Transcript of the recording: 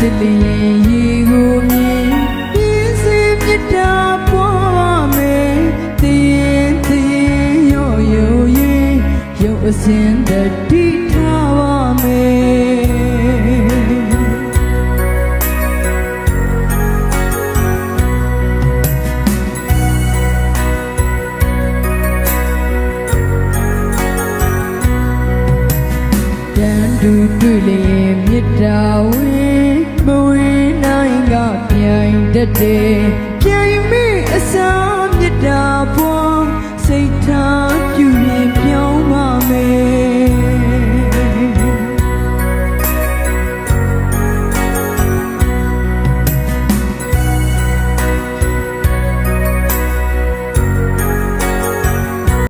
တလျင်ရေကိုမြင်ပြင်းစီမြတ်တာပွားမယ်တရင်တရင်ရော့ရော့ရင်ရုပ်အစင်တတိထားပါမယ်တန်တူတွေ့လျင်မြစ်တာဝေး came the day